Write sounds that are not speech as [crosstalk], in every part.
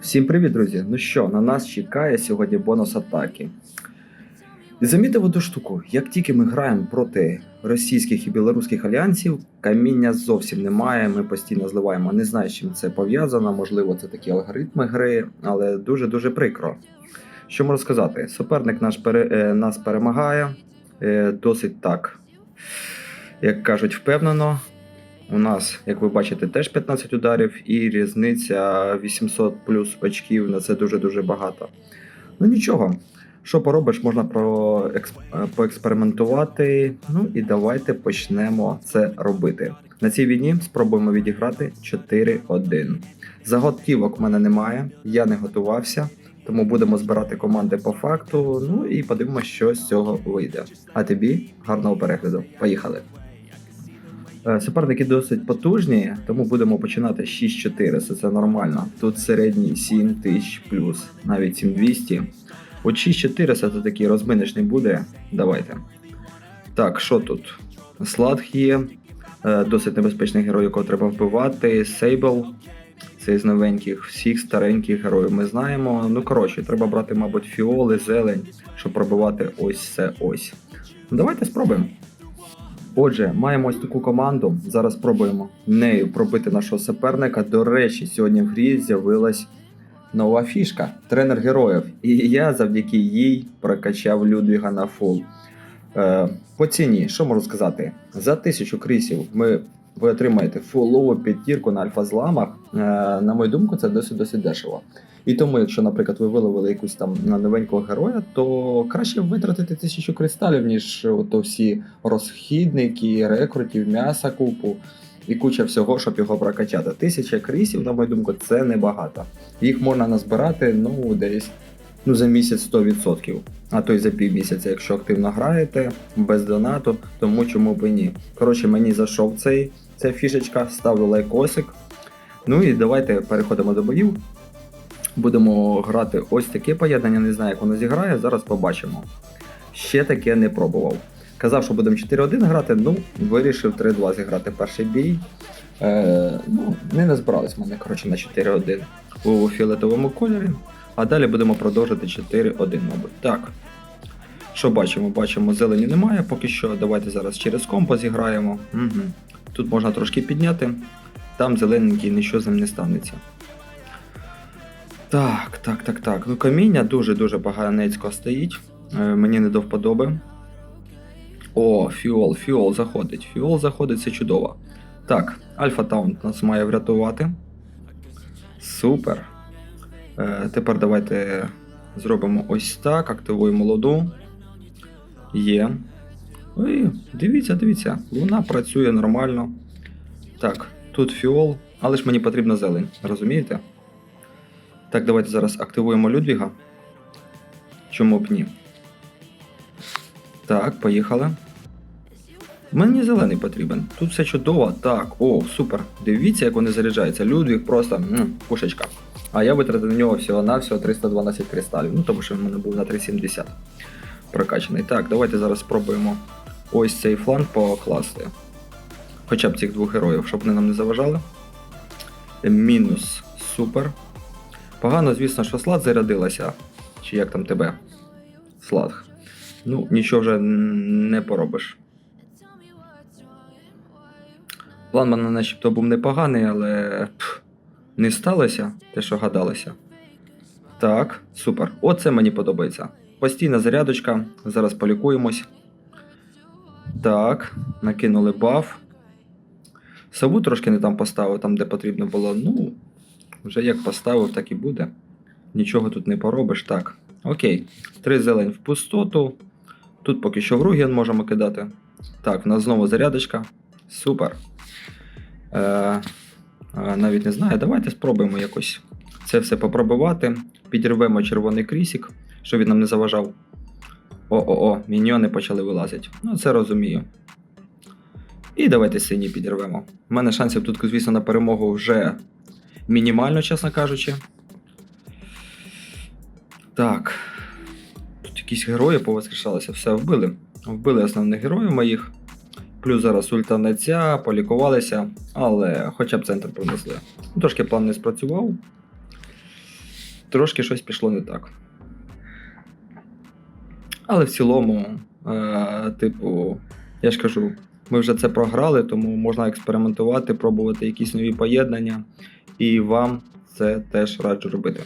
Всім привіт, друзі! Ну що, на нас чекає сьогодні бонус атаки. І замітив одну штуку: як тільки ми граємо проти російських і білоруських альянсів, каміння зовсім немає. Ми постійно зливаємо. Не знаю, з чим це пов'язано. Можливо, це такі алгоритми гри, але дуже дуже прикро. Що можу сказати? Суперник наш пере, е, нас перемагає е, досить так, як кажуть, впевнено. У нас, як ви бачите, теж 15 ударів, і різниця 800 плюс очків на це дуже-дуже багато. Ну нічого, що поробиш, можна про е, поекспериментувати. Ну і давайте почнемо це робити. На цій війні спробуємо відіграти 4-1. Заготівок в мене немає, я не готувався. Тому будемо збирати команди по факту. Ну і подивимося, що з цього вийде. А тобі гарного перегляду. Поїхали! Е, Суперники досить потужні, тому будемо починати 6-4, це, нормально. Тут середній 7 тисяч плюс, навіть 7200. От 6400 це такий розминочний буде. Давайте. Так, що тут? Сладх є, е, досить небезпечний герой, якого треба вбивати. Сейбл. Це з новеньких, всіх стареньких героїв ми знаємо. Ну, коротше, треба брати, мабуть, фіоли, зелень, щоб пробивати ось це ось. Ну, давайте спробуємо. Отже, маємо ось таку команду. Зараз спробуємо нею пробити нашого суперника. До речі, сьогодні в грі з'явилась нова фішка тренер героїв. І я завдяки їй прокачав Людвіга на фул. Е, по ціні, що можу сказати? За тисячу крісів ми, ви отримаєте фулову підтірку на альфа-зламах. Е, на мою думку, це досить досить дешево. І тому, якщо, наприклад, ви виловили якусь там новенького героя, то краще витратити тисячу кристалів, ніж ото всі розхідники, рекрутів, м'яса купу і куча всього, щоб його прокачати. Тисяча крісів, на мою думку, це небагато. Їх можна назбирати ну десь ну, за місяць 100%, а то й за півмісяця, якщо активно граєте без донату, тому чому б і ні. Коротше, мені зайшов цей, ця фішечка, ставлю лайкосик. Ну і давайте переходимо до боїв. Будемо грати ось таке поєднання, не знаю, як воно зіграє, зараз побачимо. Ще таке не пробував. Казав, що будемо 4-1 грати, ну, вирішив 3-2 зіграти перший бій. Е, ну, не назбирались мене, коротше, на 4-1 у фіолетовому кольорі. А далі будемо продовжити 4-1, мабуть. Так. Що бачимо? Бачимо, зелені немає поки що. Давайте зараз через компо зіграємо. Угу. Тут можна трошки підняти. Там зелененький нічого з ним не станеться. Так, так, так, так. Ну каміння дуже-дуже поганецько стоїть. Е, мені не до вподоби. О, фіол, фіол заходить. Фіол заходить, це чудово. Так, Альфа Таунт нас має врятувати. Супер. Е, тепер давайте зробимо ось так. Активуємо молоду. Є. Ой, дивіться, дивіться. Луна працює нормально. Так, тут фіол, але ж мені потрібна зелень, розумієте? Так, давайте зараз активуємо Людвіга. Чому б ні? Так, поїхали. Мені зелений потрібен. Тут все чудово. Так, о, супер. Дивіться, як вони заряджаються. Людвіг просто м, пушечка. А я витратив на нього всього-навсього 312 кристалів. Ну, тому що в мене був на 370 прокачаний. Так, давайте зараз спробуємо ось цей фланг покласти. Хоча б цих двох героїв, щоб вони нам не заважали. Мінус. Супер. Погано, звісно, що слад зарядилася. Чи як там тебе? Слад. Ну, нічого вже не поробиш. План мене начебто був непоганий, але пф, не сталося те, що гадалося. Так, супер. Оце мені подобається. Постійна зарядочка. Зараз полікуємось. Так, накинули баф. Сову трошки не там поставив, там де потрібно було. Ну, вже як поставив, так і буде. Нічого тут не поробиш. Так. Окей. Три зелень в пустоту. Тут поки що в Ругіан можемо кидати. Так, в нас знову зарядочка. Супер. Е, е, навіть не знаю. Давайте спробуємо якось це все попробувати. Підірвемо червоний крісік, щоб він нам не заважав. О-о-о, міньйони почали вилазити. Ну, це розумію. І давайте синій підірвемо. У мене шансів тут, звісно, на перемогу вже мінімально, чесно кажучи. Так. Тут якісь герої повоскрешалися, все вбили. Вбили основних героїв моїх. Плюс зараз ультанеця, полікувалися, але хоча б центр принесли. Ну, Трошки план не спрацював. трошки щось пішло не так. Але в цілому, е, типу, я ж кажу, ми вже це програли, тому можна експериментувати, пробувати якісь нові поєднання, і вам це теж раджу робити.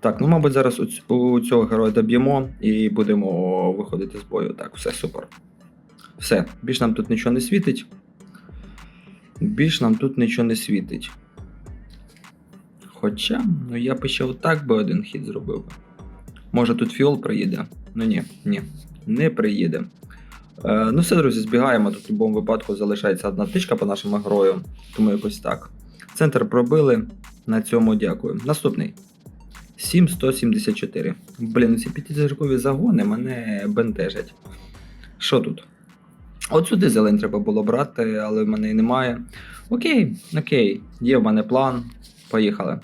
Так, ну, мабуть, зараз у, цього героя доб'ємо і будемо виходити з бою. Так, все супер. Все, більш нам тут нічого не світить. Більш нам тут нічого не світить. Хоча, ну я б ще отак би один хід зробив. Може тут фіол приїде? Ну ні, ні, не приїде. Е, ну все, друзі, збігаємо. Тут в будь-якому випадку залишається одна тичка по нашому герою, тому якось так. Центр пробили. На цьому дякую. Наступний. 7174. Блін, ці п'ятизіркові загони мене бентежать. Що тут? От сюди зелень треба було брати, але в мене і немає. Окей, окей, є в мене план. Поїхали.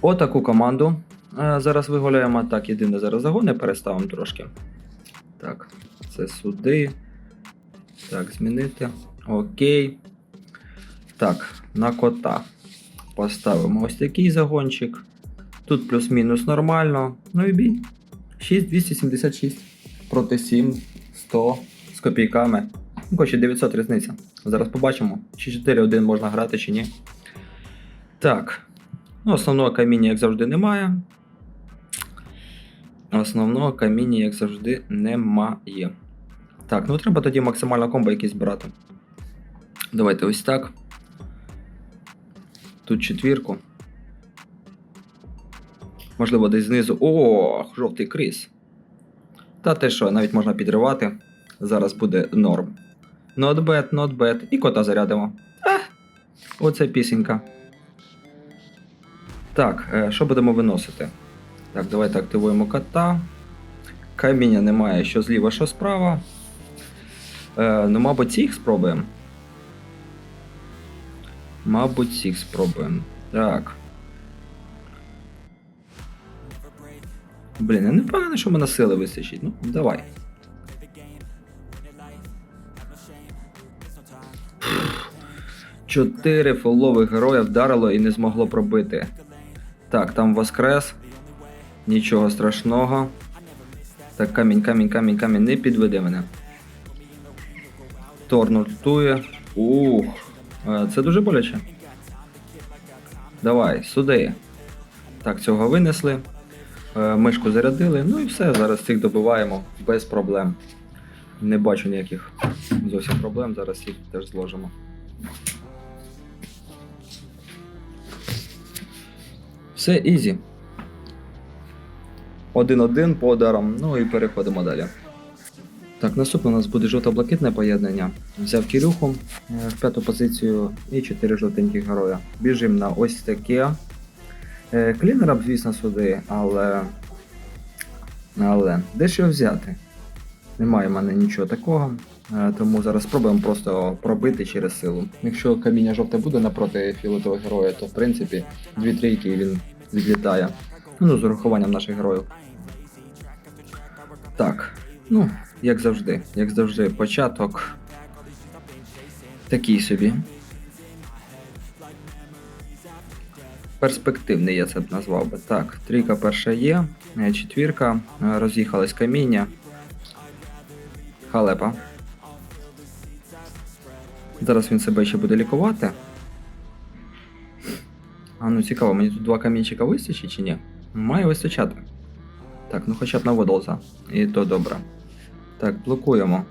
Отаку команду. е, Зараз вигуляємо. Так, єдине зараз загони переставимо трошки. Так, це сюди. Так, змінити. Окей. Так, на кота. Поставимо ось такий загончик. Тут плюс-мінус нормально. Ну і бій. 6276 проти 7, 100 з копійками. Ну, коротше, 900 різниця. Зараз побачимо, чи 4-1 можна грати, чи ні. Так. Ну, основного каміння, як завжди, немає. Основного каміння, як завжди, немає. Так, ну треба тоді максимально комбо якийсь брати. Давайте ось так. Тут четвірку. Можливо, десь знизу. О, жовтий кріс. Та те що, навіть можна підривати. Зараз буде норм. Not bad, not bad. І кота зарядимо. А, оце пісенька. Так, е, що будемо виносити? Так, давайте активуємо кота. Каміння немає, що зліва, що справа. Е, ну, мабуть, цих спробуємо. Мабуть, цих спробуємо. Так. Блін, я не впевнений, що в мене сили вистачить. Ну, давай. Чотири фолових героя вдарило і не змогло пробити. Так, там воскрес. Нічого страшного. Так, камінь, камінь, камінь, камінь, не підведи мене. Торн. Ух. е, Це дуже боляче. Давай, сюди. Так, цього винесли. Е, Мишку зарядили. Ну і все, зараз цих добиваємо без проблем. Не бачу ніяких зовсім проблем, зараз їх теж зложимо. Все ізі. Один-один по ударам, ну і переходимо далі. Так, наступне у нас буде жовто-блакитне поєднання. Взяв Кірюху е, в п'яту позицію і 4 жовтеньких героя. Біжимо на ось таке. Е, Клінера б, звісно, сюди, але. Але де його взяти? Немає в мене нічого такого. е, Тому зараз спробуємо просто пробити через силу. Якщо каміння жовте буде напроти фіолетового героя, то в принципі дві трійки і він відлітає. Ну, з урахуванням наших героїв. Так, ну, як завжди, як завжди, початок. Такий собі. Перспективний я це б назвав би. Так, трійка перша є, е, четвірка, е, роз'їхались каміння. Халепа. Зараз він себе ще буде лікувати. А ну цікаво, мені тут два камінчика вистачить чи ні? Має вистачати. Так, ну хоча б на водолза. І то добре. Так, блокуємо.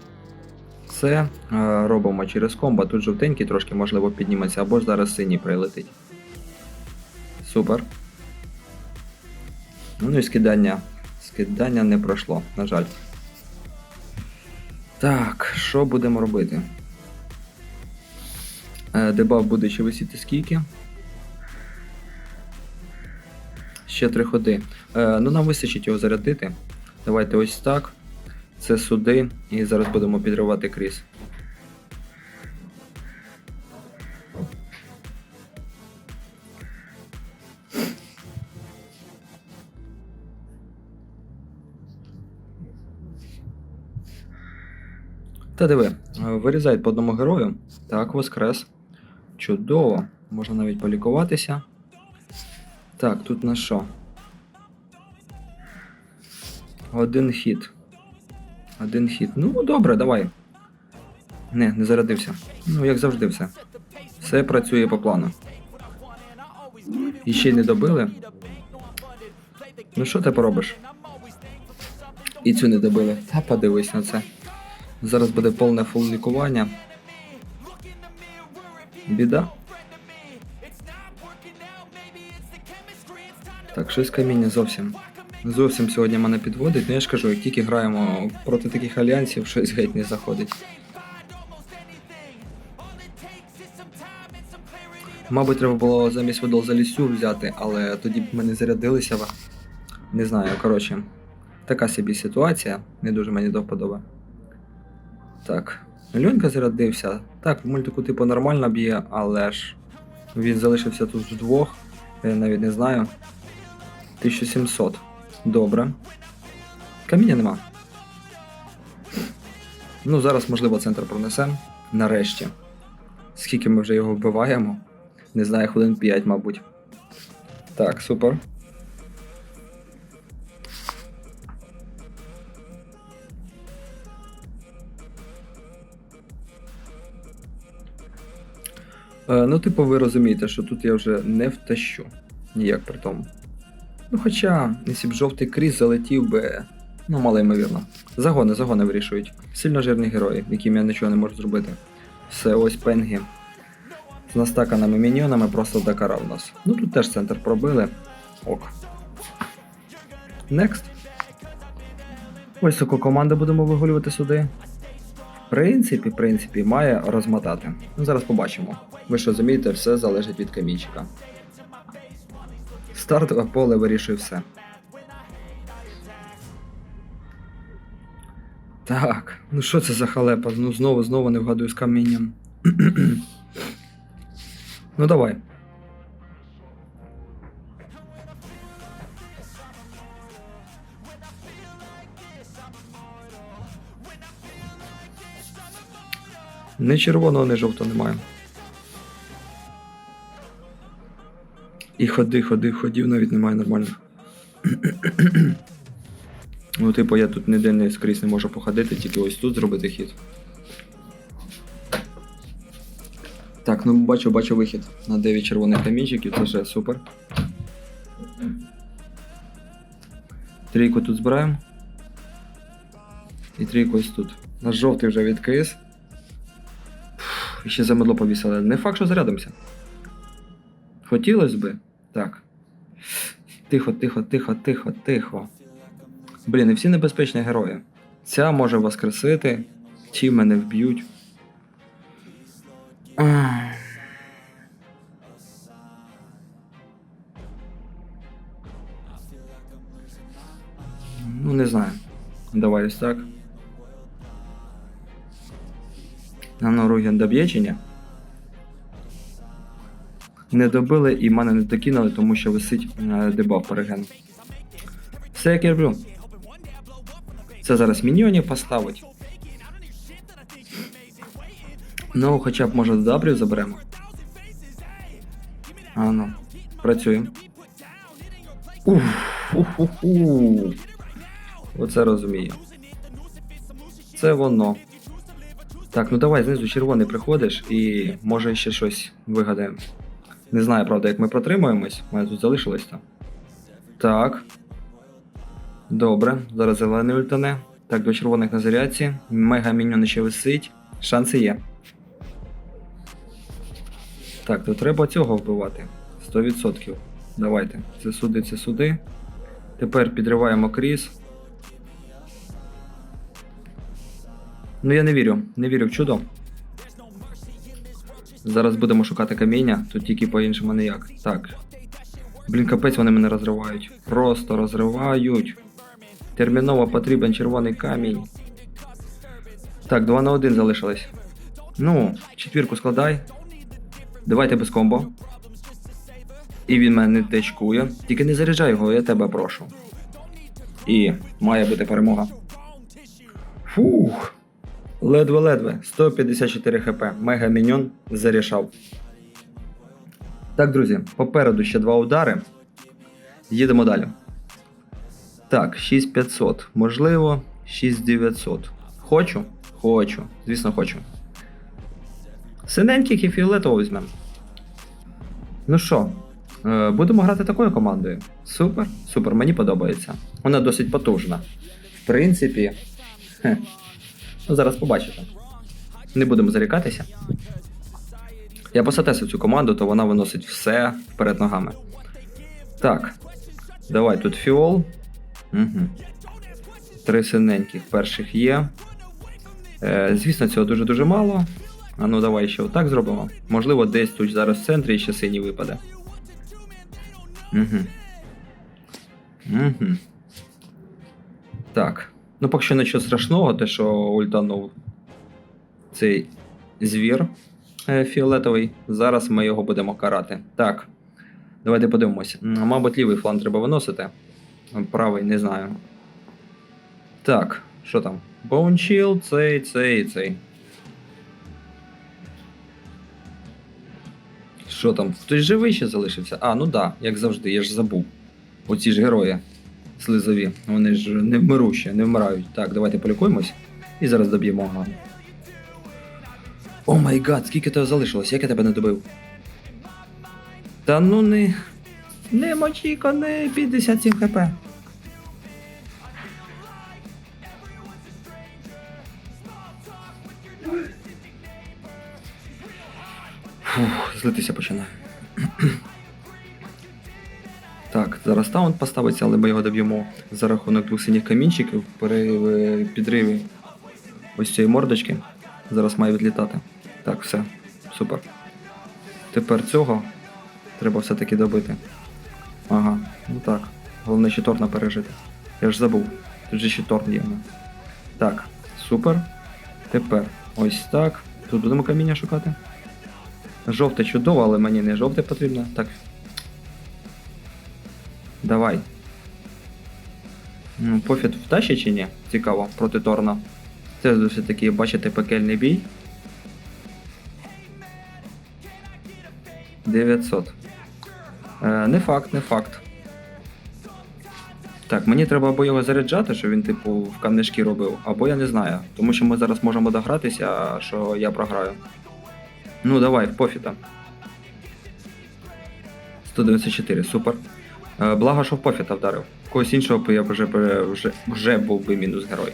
Це е, робимо через комбо. Тут жовтенький трошки можливо підніметься, або ж зараз синій прилетить. Супер. Ну і скидання. Скидання не пройшло, на жаль. Так, що будемо робити? Е, Дебаф буде ще висіти скільки? Ще три ходи. Е, ну нам вистачить його зарядити. Давайте ось так. Це сюди. І зараз будемо підривати кріс. Та диви, вирізають по одному герою. Так, воскрес. Чудово. Можна навіть полікуватися. Так, тут на що? Один хід. Один хід. Ну, добре, давай. Не, не зарядився. Ну, як завжди, все. Все працює по плану. І ще й не добили. Ну що ти поробиш? І цю не добили. Та подивись на це. Зараз буде повне фул лікування. Біда. Так, щось каміння зовсім. Зовсім сьогодні мене підводить, ну я ж кажу, як тільки граємо проти таких альянсів, щось геть не заходить. Мабуть, треба було замість водол залісю взяти, але тоді б ми не зарядилися. Не знаю, коротше. Така собі ситуація, не дуже мені до вподоби. Так, Льонька зарядився. Так, в мультику типу нормально б'є, але ж він залишився тут вдвох. Я навіть не знаю. 1700. Добре. Каміння нема. Ну, зараз, можливо, центр пронесем. Нарешті. Скільки ми вже його вбиваємо? Не знаю, хвилин 5, мабуть. Так, супер. Е, ну, типу, ви розумієте, що тут я вже не втащу. Ніяк при тому. Ну, хоча, якщо б жовтий кріс залетів би. Ну, мало ймовірно. Загони, загони вирішують. Сильно жирні герої, яким я нічого не можу зробити. Все, ось пенгі. З настаканими міньйонами просто докарав нас. Ну тут теж центр пробили. Ок. Next. Ось таку команду будемо вигулювати сюди. В принципі, в принципі, має розмотати. Ну, зараз побачимо. Ви ж розумієте, все залежить від камінчика. Стартове поле вирішує все. Так, ну що це за халепа? Ну знову, знову не вгадую з камінням. [clears throat] ну давай. Ні червоного, ні жовтого немає. І ходи, ходи, ходів навіть немає нормально. [clears throat] ну, типу, я тут ніде не скрізь не можу походити, тільки ось тут зробити хід. Так, ну бачу, бачу вихід на 9 червоних камінчиків, це вже супер. Трійку тут збираємо. І трійку ось тут. Наш жовтий вже відкис. Фух, Ще замедло повісили. Не факт, що зарядимося. Хотілося би. Так. Тихо, тихо, тихо, тихо, тихо. Блін, і всі небезпечні герої. Ця може воскресити, ті мене вб'ють. Ну, не знаю. Давай ось так. Нано Руген доб'є? Не добили і мене не докинули, тому що висить е, дебаф переген. Все як я люблю. Це зараз міньйонів поставить. Ну, хоча б може добрів заберемо. А ну, працюємо. Уф, уф, уф. Оце розумію. Це воно. Так, ну давай знизу червоний приходиш і може ще щось вигадаємо. Не знаю, правда, як ми протримуємось. У мене тут залишилось там. Так. Добре, зараз зелений ультане. Так, до червоних на зарядці. Мега міньон ще висить. Шанси є. Так, то треба цього вбивати. 100%. Давайте. Це суди, це суди. Тепер підриваємо кріс. Ну я не вірю, не вірю в чудо. Зараз будемо шукати каміння, тут тільки по-іншому ніяк. Так. Блін, капець вони мене розривають. Просто розривають. Терміново потрібен червоний камінь. Так, 2 на 1 залишилось. Ну, четвірку складай. Давайте без комбо. І він мене не течкує. Тільки не заряджай його, я тебе прошу. І має бути перемога. Фух. Ледве-ледве. 154 хп. Мега міньон зарішав. Так, друзі, попереду ще два удари. Їдемо далі. Так, 6500. Можливо, 6900. Хочу? Хочу. Звісно, хочу. Синеньких і фіолетово візьмемо. Ну що, е, будемо грати такою командою. Супер, супер, мені подобається. Вона досить потужна. В принципі. Хе. Ну, зараз побачите. Не будемо зарікатися. Я посатесив цю команду, то вона виносить все вперед ногами. Так. Давай тут фіол. Угу. Три синеньких перших є. Е, звісно, цього дуже-дуже мало. А ну давай ще отак зробимо. Можливо, десь тут зараз в центрі ще синій випаде. Угу. Угу. Так. Ну, поки що нічого страшного, те, що ультанув цей звір е, фіолетовий. Зараз ми його будемо карати. Так. Давайте подивимося. Мабуть, лівий фланг треба виносити. Правий, не знаю. Так, що там? Bone цей, цей цей. Що там? Хтось живий ще залишився? А, ну да, як завжди, я ж забув. Оці ж герої слизові. Вони ж не вмирущі, не вмирають. Так, давайте полікуємось і зараз доб'ємо ага. О май гад, скільки тебе залишилось? Як я тебе не добив? Та ну не. Не мочіко, не 57 хп. Фух, злитися починаю. Так, зараз таунт поставиться, але ми його доб'ємо за рахунок двох синіх камінчиків при підриві ось цієї мордочки. Зараз має відлітати. Так, все, супер. Тепер цього треба все-таки добити. Ага, ну так. Головне ще торна пережити. Я ж забув. Тут же ще торн є. ну. Так, супер. Тепер ось так. Тут будемо каміння шукати. Жовте чудово, але мені не жовте потрібно. Так. Давай. Ну, Пофіт втащить чи ні? Цікаво, проти Торна. Це досить такий, бачите, пекельний бій. 900. Е, не факт, не факт. Так, мені треба або його заряджати, щоб він, типу, в камнешки робив, або я не знаю. Тому що ми зараз можемо догратися, що я програю. Ну, давай, в пофіта. 194, супер. Е, Благо, що в пофіта вдарив. Когось іншого я вже, вже, вже був би мінус герой.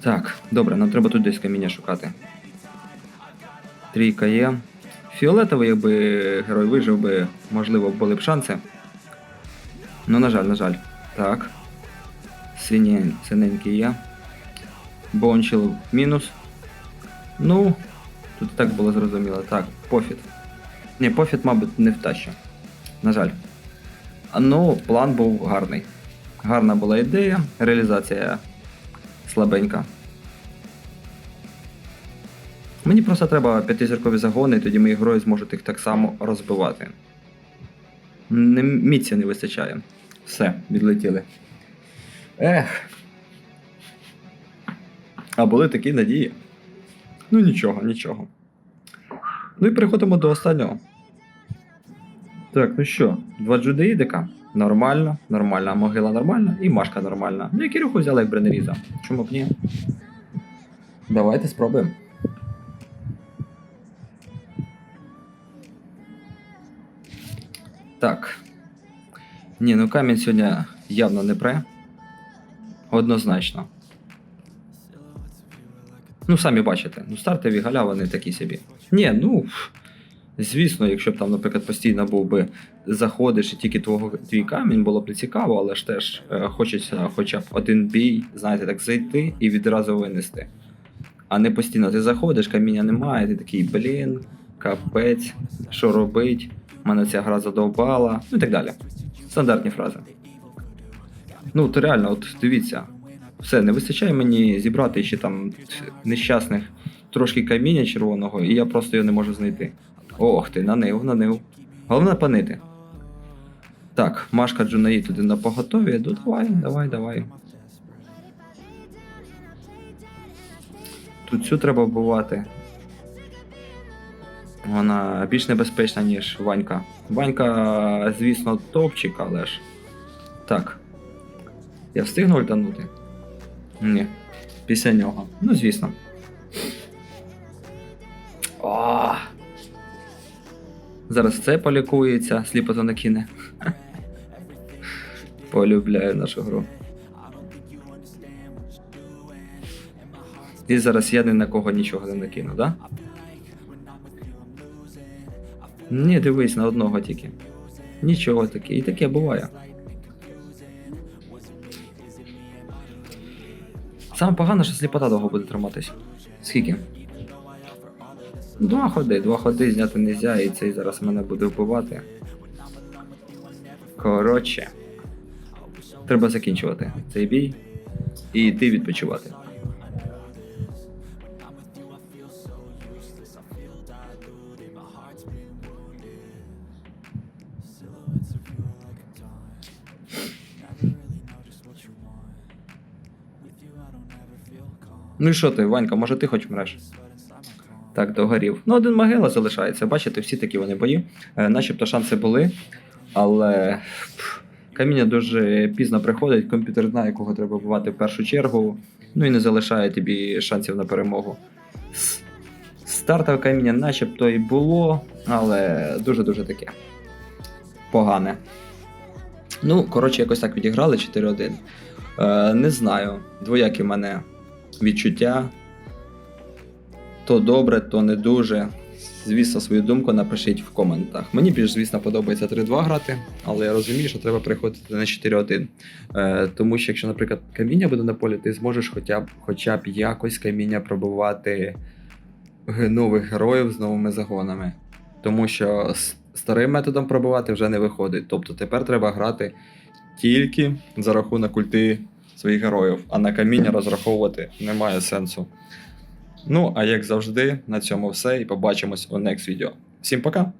Так, добре, нам треба тут десь каміння шукати. Трійка є. Фіолетовий, якби герой вижив би, можливо, були б шанси. Ну, на жаль, на жаль. Так. Сині, синенький є. Бончил мінус. Ну, тут і так було зрозуміло. Так, пофіт. Ні, пофіт, мабуть, не втащив. На жаль. Ну, план був гарний. Гарна була ідея, реалізація слабенька. Мені просто треба п'ятизіркові загони, і тоді мої герої зможуть їх так само розбивати. Не, міці не вистачає. Все, відлетіли. Ех. А були такі надії. Ну нічого, нічого. Ну і переходимо до останнього. Так, ну що, два джудеїдика. Нормально, нормальна могила нормальна і машка нормальна. Ну і Кирюху взяли як бренеріза. Чому б ні? Давайте спробуємо. Так. Ні, ну камінь сьогодні явно не пре. Однозначно. Ну, самі бачите, ну стартові галявини такі собі. Ні, ну. Звісно, якщо б там, наприклад, постійно був би заходиш і тільки твого твій камінь, було б не цікаво, але ж теж е, хочеться хоча б один бій, знаєте, так зайти і відразу винести. А не постійно ти заходиш, каміння немає, ти такий, блін, капець, що робить, мене ця гра задовбала, ну і так далі. Стандартні фрази. Ну, то реально, от дивіться, все, не вистачає мені зібрати ще там нещасних трошки каміння червоного, і я просто його не можу знайти. Ох ти, нанив, нанив. Головне панити. Так, Машка Джунаї туди на поготові. Ну давай, давай, давай. Тут цю треба вбивати. Вона більш небезпечна, ніж Ванька. Ванька, звісно, топчик, але ж. Так. Я встигну ультанути? Ні. Після нього. Ну, звісно. О! Зараз це полікується, сліпото накине. Полюбляю нашу гру. І зараз я ні на кого нічого не накину, да? Ні, дивись на одного тільки. Нічого таке. І таке буває. Саме погано, що сліпота довго буде триматись. Скільки? Два ходи, два ходи зняти не можна, і цей зараз мене буде вбивати. Коротше. Треба закінчувати цей бій і йти відпочивати. Ну і що ти, Ванька, може ти хоч мреш? Так, догорів. Ну, один могила залишається. Бачите, всі такі вони бої. Е, начебто шанси були, але каміння дуже пізно приходить, комп'ютер знає, кого треба вбивати в першу чергу, ну і не залишає тобі шансів на перемогу. Стартове каміння начебто і було, але дуже-дуже таке. Погане. Ну, коротше, якось так відіграли 4-1. Е, не знаю. Двоякі в мене відчуття. То добре, то не дуже. Звісно, свою думку напишіть в коментах. Мені більш, звісно, подобається 3-2 грати, але я розумію, що треба приходити на 4-1. Е, тому що, якщо, наприклад, каміння буде на полі, ти зможеш хоча б, хоча б якось каміння пробувати нових героїв з новими загонами. Тому що старим методом пробувати вже не виходить. Тобто тепер треба грати тільки за рахунок ульти своїх героїв, а на каміння розраховувати немає сенсу. Ну, а як завжди, на цьому все і побачимось у next відео. Всім пока!